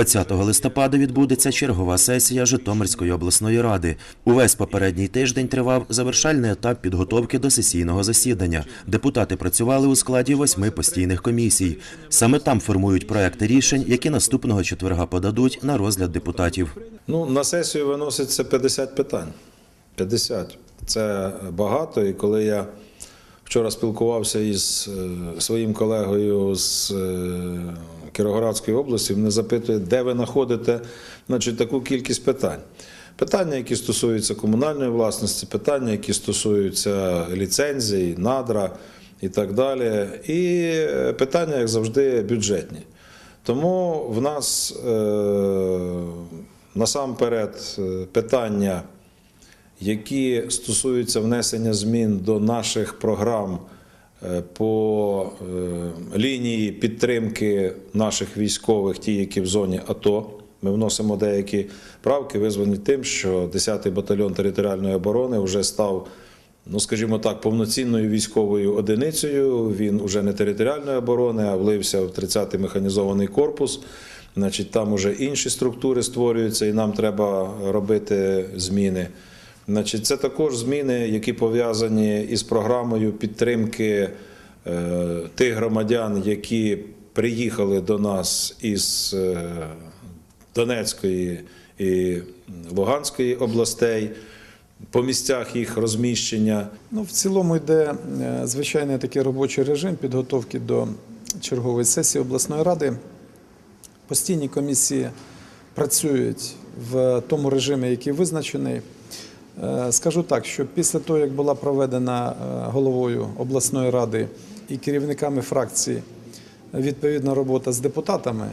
20 листопада відбудеться чергова сесія Житомирської обласної ради. Увесь попередній тиждень тривав завершальний етап підготовки до сесійного засідання. Депутати працювали у складі восьми постійних комісій. Саме там формують проекти рішень, які наступного четверга подадуть на розгляд депутатів. Ну, на сесію виноситься 50 питань. 50. Це багато. І коли я вчора спілкувався із е, своїм колегою з е, Кіровоградської області, мене запитує, де ви знаходите таку кількість питань. Питання, які стосуються комунальної власності, питання, які стосуються ліцензій, надра і так далі. І е, питання, як завжди, бюджетні. Тому в нас е, насамперед е, питання, які стосуються внесення змін до наших програм по е, лінії підтримки наших військових, ті, які в зоні АТО. Ми вносимо деякі правки, визвані тим, що 10-й батальйон територіальної оборони вже став, ну скажімо так, повноцінною військовою одиницею. Він уже не територіальної оборони, а влився в 30-й механізований корпус. Значить, там уже інші структури створюються, і нам треба робити зміни. Значить, це також зміни, які пов'язані із програмою підтримки е, тих громадян, які приїхали до нас із е, Донецької і Луганської областей, по місцях їх розміщення. Ну, в цілому йде е, звичайний такий робочий режим підготовки до чергової сесії обласної ради. Постійні комісії працюють в тому режимі, який визначений. Е, Скажу так, що після того, як була проведена е, головою обласної ради і керівниками фракцій відповідна робота з депутатами,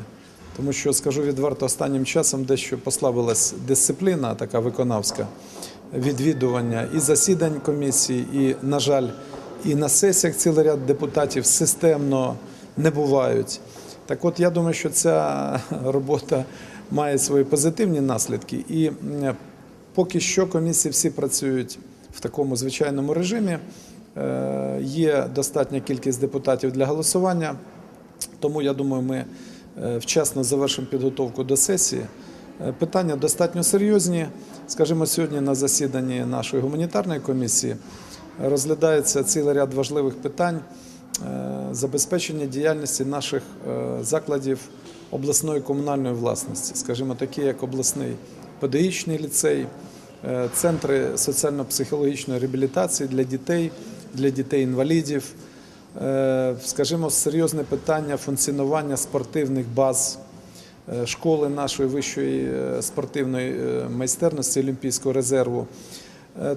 тому що скажу відверто, останнім часом дещо послабилась дисципліна, така виконавська відвідування і засідань комісії, і, на жаль, і на сесіях цілий ряд депутатів системно не бувають. Так от я думаю, що ця робота має свої позитивні наслідки. І поки що комісії всі працюють в такому звичайному режимі. Е, Є достатня кількість депутатів для голосування, тому я думаю, ми е, вчасно завершимо підготовку до сесії. Е, Питання достатньо серйозні. Скажімо, сьогодні на засіданні нашої гуманітарної комісії розглядається цілий ряд важливих питань забезпечення діяльності наших закладів обласної комунальної власності, скажімо, такі як обласний педагогічний ліцей, е, центри соціально-психологічної реабілітації для дітей, для дітей-інвалідів. Е, Скажімо, серйозне питання функціонування спортивних баз е, школи нашої вищої спортивної майстерності Олімпійського резерву.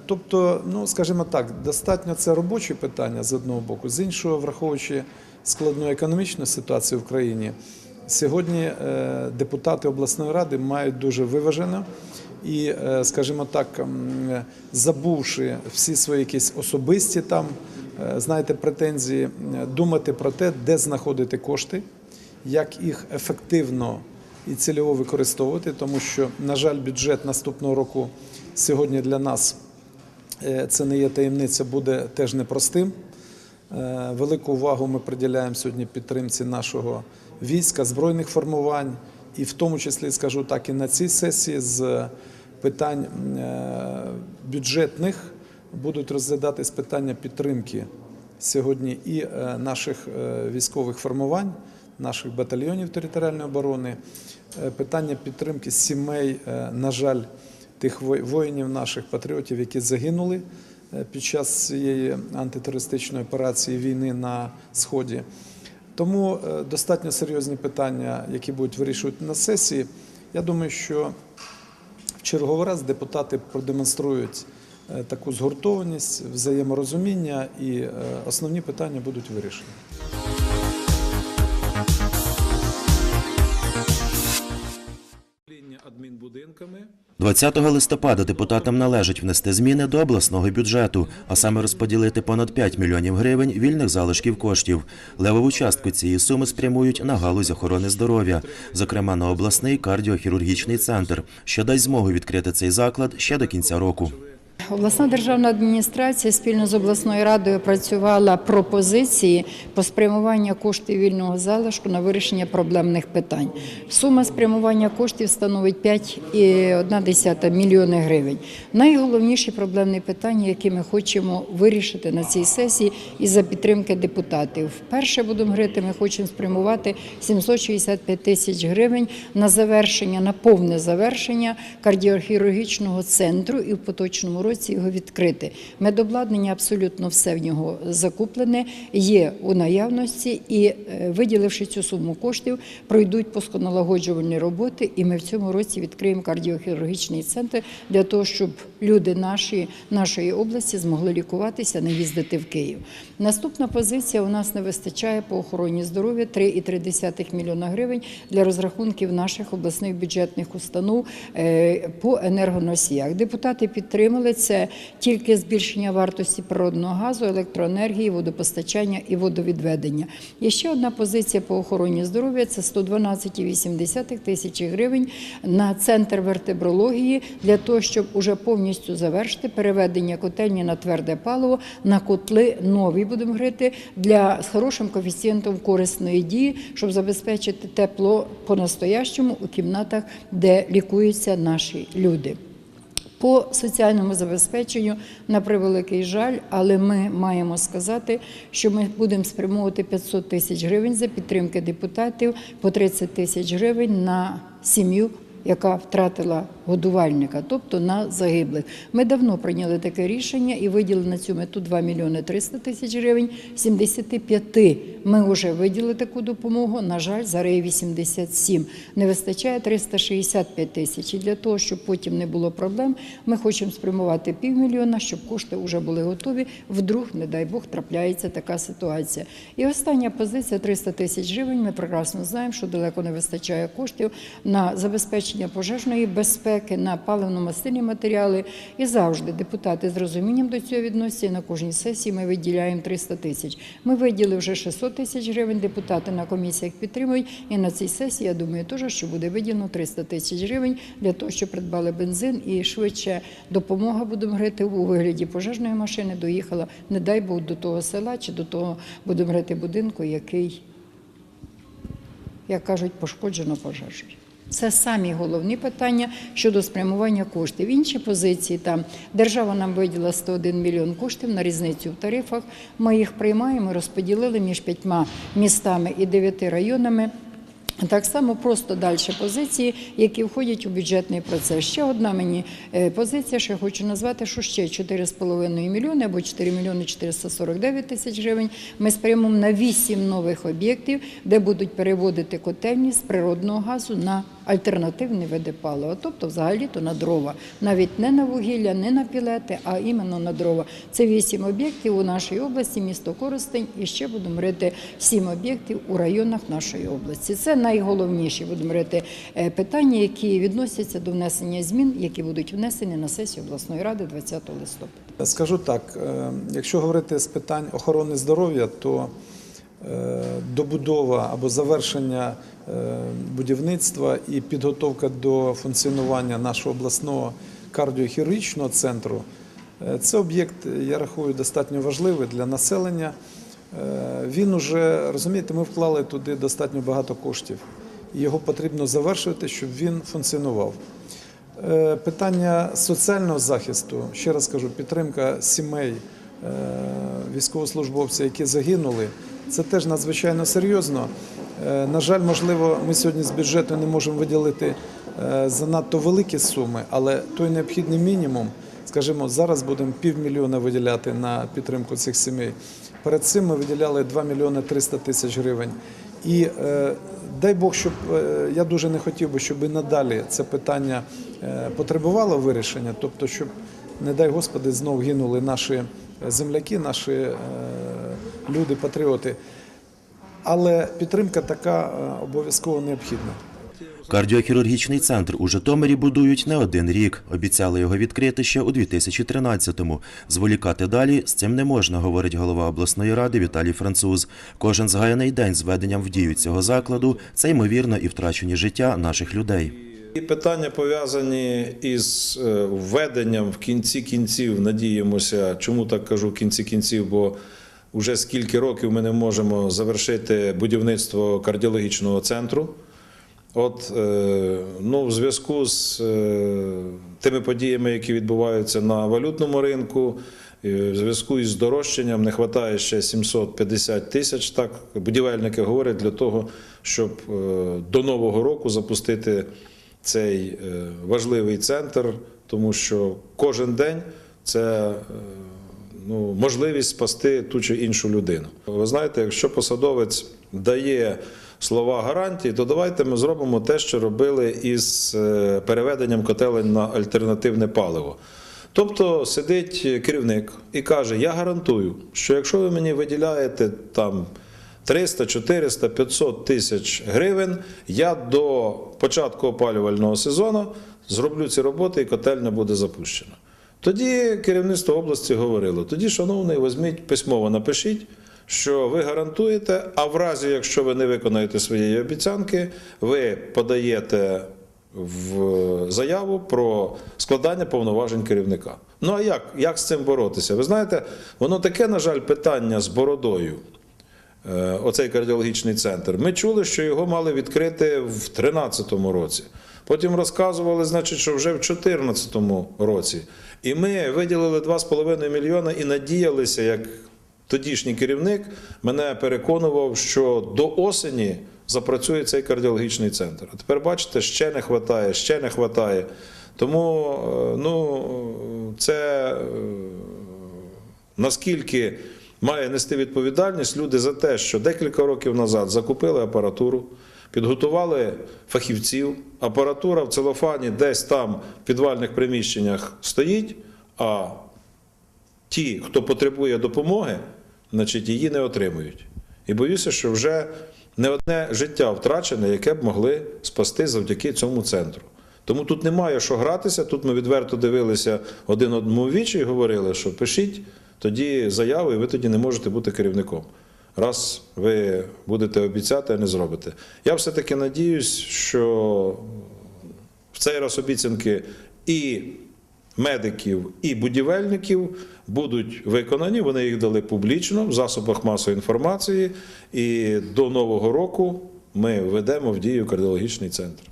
Тобто, ну скажімо так, достатньо це робочі питання з одного боку, з іншого, враховуючи складну економічну ситуацію в країні. Сьогодні е, депутати обласної ради мають дуже виважено і, е, скажімо так, забувши всі свої якісь особисті там, е, знаєте, претензії, думати про те, де знаходити кошти, як їх ефективно і цільово використовувати, тому що, на жаль, бюджет наступного року сьогодні для нас це не є таємниця, буде теж непростим. Велику увагу ми приділяємо сьогодні підтримці нашого війська, збройних формувань, і в тому числі скажу так, і на цій сесії з питань е, бюджетних будуть розглядатись питання підтримки сьогодні і е, наших е, військових формувань, наших батальйонів територіальної оборони, питання підтримки сімей, на жаль, тих воїнів наших патріотів, які загинули під час цієї антитерористичної операції війни на сході. Тому е, достатньо серйозні питання, які будуть вирішувати на сесії. Я думаю, що в черговий раз депутати продемонструють е, таку згуртованість, взаєморозуміння і е, основні питання будуть вирішені. Адмінбудинками 20 листопада депутатам належить внести зміни до обласного бюджету, а саме розподілити понад 5 мільйонів гривень вільних залишків коштів. Левову частку цієї суми спрямують на галузь охорони здоров'я, зокрема на обласний кардіохірургічний центр, що дасть змогу відкрити цей заклад ще до кінця року. Обласна державна адміністрація спільно з обласною радою працювала пропозиції по спрямуванню коштів вільного залишку на вирішення проблемних питань. Сума спрямування коштів становить 5,1 мільйони гривень. Найголовніші проблемні питання, які ми хочемо вирішити на цій сесії і за підтримки депутатів. Вперше будемо говорити, ми хочемо спрямувати 765 тисяч гривень на завершення, на повне завершення кардіохірургічного центру і в поточному році його відкрити. Медобладнання абсолютно все в нього закуплене, є у наявності, і е, виділивши цю суму коштів, пройдуть пусконалагоджувальні роботи, і ми в цьому році відкриємо кардіохірургічний центр для того, щоб люди наші, нашої області змогли лікуватися, не їздити в Київ. Наступна позиція у нас не вистачає по охороні здоров'я 3,3 мільйона гривень для розрахунків наших обласних бюджетних установ е, по енергоносіях. Депутати підтримали це тільки збільшення вартості природного газу, електроенергії, водопостачання і водовідведення. Є ще одна позиція по охороні здоров'я це 112,8 тисячі гривень на центр вертебрології для того, щоб уже повністю завершити переведення котельні на тверде паливо на котли нові будемо говорити для з хорошим коефіцієнтом корисної дії, щоб забезпечити тепло по-настоящому у кімнатах, де лікуються наші люди. По соціальному забезпеченню, на превеликий жаль, але ми маємо сказати, що ми будемо спрямовувати 500 тисяч гривень за підтримки депутатів, по 30 тисяч гривень на сім'ю, яка втратила годувальника, тобто на загиблих. Ми давно прийняли таке рішення і виділили на цю мету 2 мільйони 300 тисяч гривень. 75 ми вже виділили таку допомогу. На жаль, зараз є 87. Не вистачає 365 тисяч. І для того, щоб потім не було проблем, ми хочемо спрямувати півмільйона, щоб кошти вже були готові. Вдруг, не дай Бог, трапляється така ситуація. І остання позиція 300 тисяч гривень. Ми прекрасно знаємо, що далеко не вистачає коштів на забезпечення пожежної безпеки, на паливно-мастильні матеріали. І завжди депутати з розумінням до цього відносяться. На кожній сесії ми виділяємо 300 тисяч. Ми виділили вже 600 тисяч гривень. Депутати на комісіях підтримують. І на цій сесії я думаю, теж що буде виділено 300 тисяч гривень для того, щоб придбали бензин і швидше допомога будемо говорити у вигляді пожежної машини. Доїхала, не дай Бог, до того села чи до того будемо говорити будинку, який як кажуть, пошкоджено пожежею. Це самі головні питання щодо спрямування коштів. Інші позиції там держава нам виділа 101 мільйон коштів на різницю в тарифах. Ми їх приймаємо, розподілили між п'ятьма містами і дев'яти районами. Так само просто далі позиції, які входять у бюджетний процес. Ще одна мені е, позиція, що я хочу назвати, що ще 4,5 мільйони або 4 мільйони 449 тисяч гривень. Ми спрямуємо на 8 нових об'єктів, де будуть переводити котельні з природного газу на альтернативні види палива, тобто взагалі-то на дрова. Навіть не на вугілля, не на пілети, а іменно на дрова. Це 8 об'єктів у нашій області, місто Коростень, і ще будемо говорити 7 об'єктів у районах нашої області. Це найголовніші будемо говорити е, питання, які відносяться до внесення змін, які будуть внесені на сесію обласної ради 20 листопада. Скажу так: е, якщо говорити з питань охорони здоров'я, то добудова або завершення е, будівництва і підготовка до функціонування нашого обласного кардіохірургічного центру е, це об'єкт, я рахую, достатньо важливий для населення. Е, Він уже розумієте, ми вклали туди достатньо багато коштів. Його потрібно завершувати, щоб він функціонував. Е, Питання соціального захисту, ще раз кажу, підтримка сімей е, військовослужбовців, які загинули, це теж надзвичайно серйозно. Е, На жаль, можливо, ми сьогодні з бюджету не можемо виділити е, занадто великі суми, але той необхідний мінімум, скажімо, зараз будемо півмільйона виділяти на підтримку цих сімей. Перед цим ми виділяли 2 мільйони 300 тисяч гривень. І е, дай Бог, щоб я дуже не хотів би, щоб і надалі це питання потребувало вирішення, тобто, щоб, не дай Господи, знов гинули наші земляки, наші е, люди, патріоти. Але підтримка така е, обов'язково необхідна. Кардіохірургічний центр у Житомирі будують не один рік. Обіцяли його відкрити ще у 2013-му. Зволікати далі з цим не можна, говорить голова обласної ради Віталій Француз. Кожен згаяний день з введенням в дію цього закладу це ймовірно і втрачені життя наших людей. І питання пов'язані із е, введенням в кінці кінців, надіємося, чому так кажу в кінці кінців, бо вже скільки років ми не можемо завершити будівництво кардіологічного центру. От, е, ну, в зв'язку з е, тими подіями, які відбуваються на валютному ринку, в зв'язку із здорожчанням не вистачає ще 750 тисяч. Так будівельники говорять для того, щоб до нового року запустити цей е, важливий центр, тому що кожен день це е, ну, можливість спасти ту чи іншу людину. Ви знаєте, якщо посадовець дає слова гарантії, то давайте ми зробимо те, що робили із е, переведенням котелень на альтернативне паливо. Тобто сидить керівник і каже: Я гарантую, що якщо ви мені виділяєте там 300, 400, 500 тисяч гривень, я до початку опалювального сезону зроблю ці роботи і котельня буде запущена. Тоді керівництво області говорило: тоді, шановний, візьміть письмово напишіть, що ви гарантуєте, а в разі, якщо ви не виконаєте своєї обіцянки, ви подаєте в заяву про складання повноважень керівника. Ну а як, як з цим боротися? Ви знаєте, воно таке, на жаль, питання з бородою. Е, Оцей кардіологічний центр. Ми чули, що його мали відкрити в 2013 році. Потім розказували, значить, що вже в 2014 році. І ми виділили 2,5 мільйона і надіялися, як тодішній керівник мене переконував, що до осені запрацює цей кардіологічний центр. А тепер бачите, ще не вистачає, ще не вистачає. Тому е, ну, це е, наскільки має нести відповідальність люди за те, що декілька років назад закупили апаратуру, підготували фахівців, апаратура в целофані десь там в підвальних приміщеннях стоїть, а ті, хто потребує допомоги, значить, її не отримують. І боюся, що вже не одне життя втрачене, яке б могли спасти завдяки цьому центру. Тому тут немає що гратися. Тут ми відверто дивилися один одному вічі і говорили, що пишіть тоді заяву, і ви тоді не можете бути керівником. Раз ви будете обіцяти, а не зробите. Я все-таки надіюсь, що в цей раз обіцянки і медиків, і будівельників будуть виконані. Вони їх дали публічно в засобах масової інформації. І до нового року ми введемо в дію кардіологічний центр.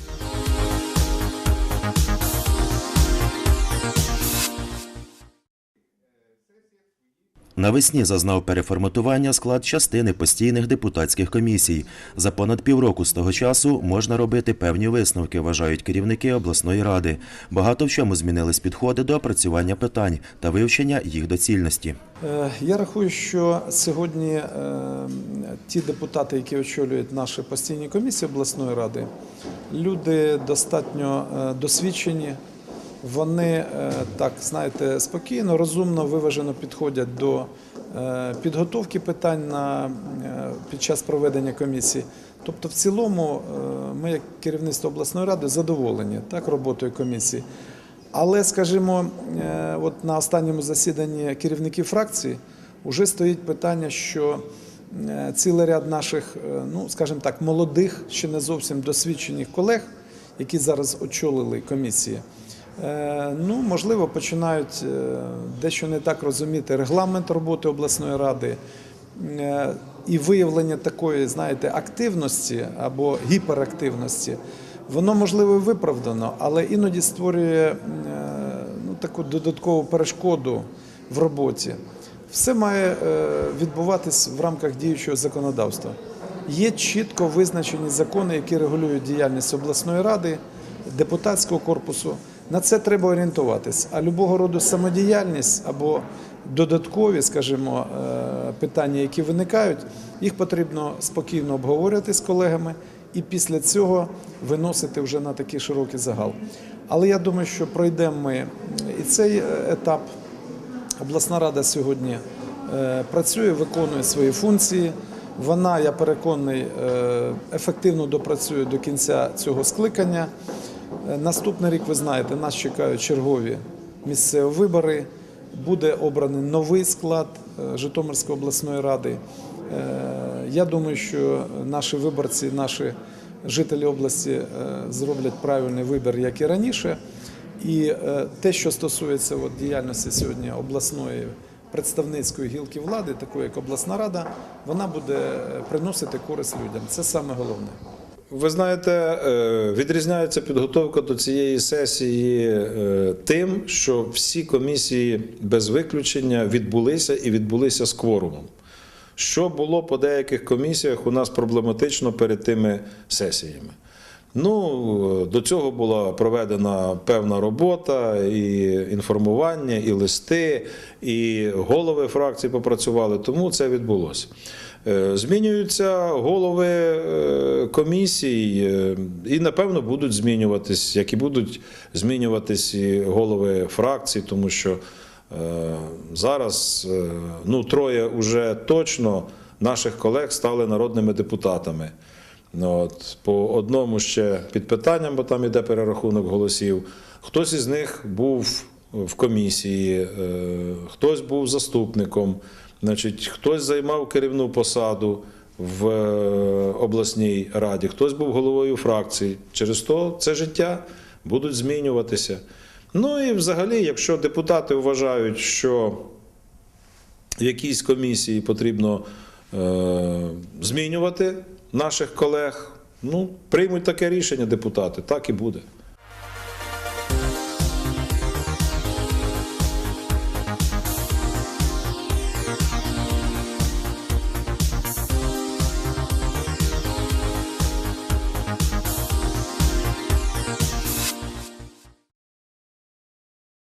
Навесні зазнав переформатування склад частини постійних депутатських комісій. За понад півроку з того часу можна робити певні висновки, вважають керівники обласної ради. Багато в чому змінились підходи до опрацювання питань та вивчення їх доцільності. Е, Я рахую, що сьогодні е, ті депутати, які очолюють наші постійні комісії обласної ради, люди достатньо е, досвідчені. Вони е, так знаєте спокійно, розумно, виважено підходять до е, підготовки питань на е, під час проведення комісії. Тобто, в цілому, ми, як керівництво обласної ради, задоволені так роботою комісії. Але, скажімо, от на останньому засіданні керівників фракції вже стоїть питання, що цілий ряд наших, ну скажімо так, молодих, ще не зовсім досвідчених колег, які зараз очолили комісії, ну можливо починають е, дещо не так розуміти регламент роботи обласної ради. Е, І виявлення такої, знаєте, активності або гіперактивності, воно можливо виправдано, але іноді створює е, ну, таку додаткову перешкоду в роботі. Все має е, відбуватись в рамках діючого законодавства. Є чітко визначені закони, які регулюють діяльність обласної ради, депутатського корпусу. На це треба орієнтуватись. А любого роду самодіяльність або додаткові, скажімо, е, питання, які виникають, їх потрібно спокійно обговорювати з колегами і після цього виносити вже на такий широкий загал. Але я думаю, що пройдемо ми і цей е, етап. Обласна рада сьогодні е, працює, виконує свої функції. Вона, я переконаний, ефективно допрацює до кінця цього скликання. Е, Наступний рік, ви знаєте, нас чекають чергові місцеві вибори. Буде обраний новий склад е, Житомирської обласної ради. Е, Я думаю, що наші виборці, наші жителі області зроблять правильний вибір, як і раніше. І те, що стосується діяльності сьогодні обласної представницької гілки влади, такої як обласна рада, вона буде приносити користь людям. Це саме головне. Ви знаєте, е, відрізняється підготовка до цієї сесії е, тим, що всі комісії без виключення відбулися і відбулися з кворумом. Що було по деяких комісіях у нас проблематично перед тими сесіями? Ну, до цього була проведена певна робота, і інформування, і листи, і голови фракцій попрацювали, тому це відбулося. Е, Змінюються голови е, комісій, е, і напевно будуть змінюватись, як і будуть змінюватись і голови фракцій, тому що зараз ну, троє вже точно наших колег стали народними депутатами. От, по одному ще під питанням, бо там іде перерахунок голосів. Хтось із них був в комісії, хтось був заступником, значить, хтось займав керівну посаду в е, обласній раді, хтось був головою фракції. Через то це життя будуть змінюватися. Ну і взагалі, якщо депутати вважають, що якійсь комісії потрібно е, змінювати наших колег. Ну, приймуть таке рішення депутати, так і буде.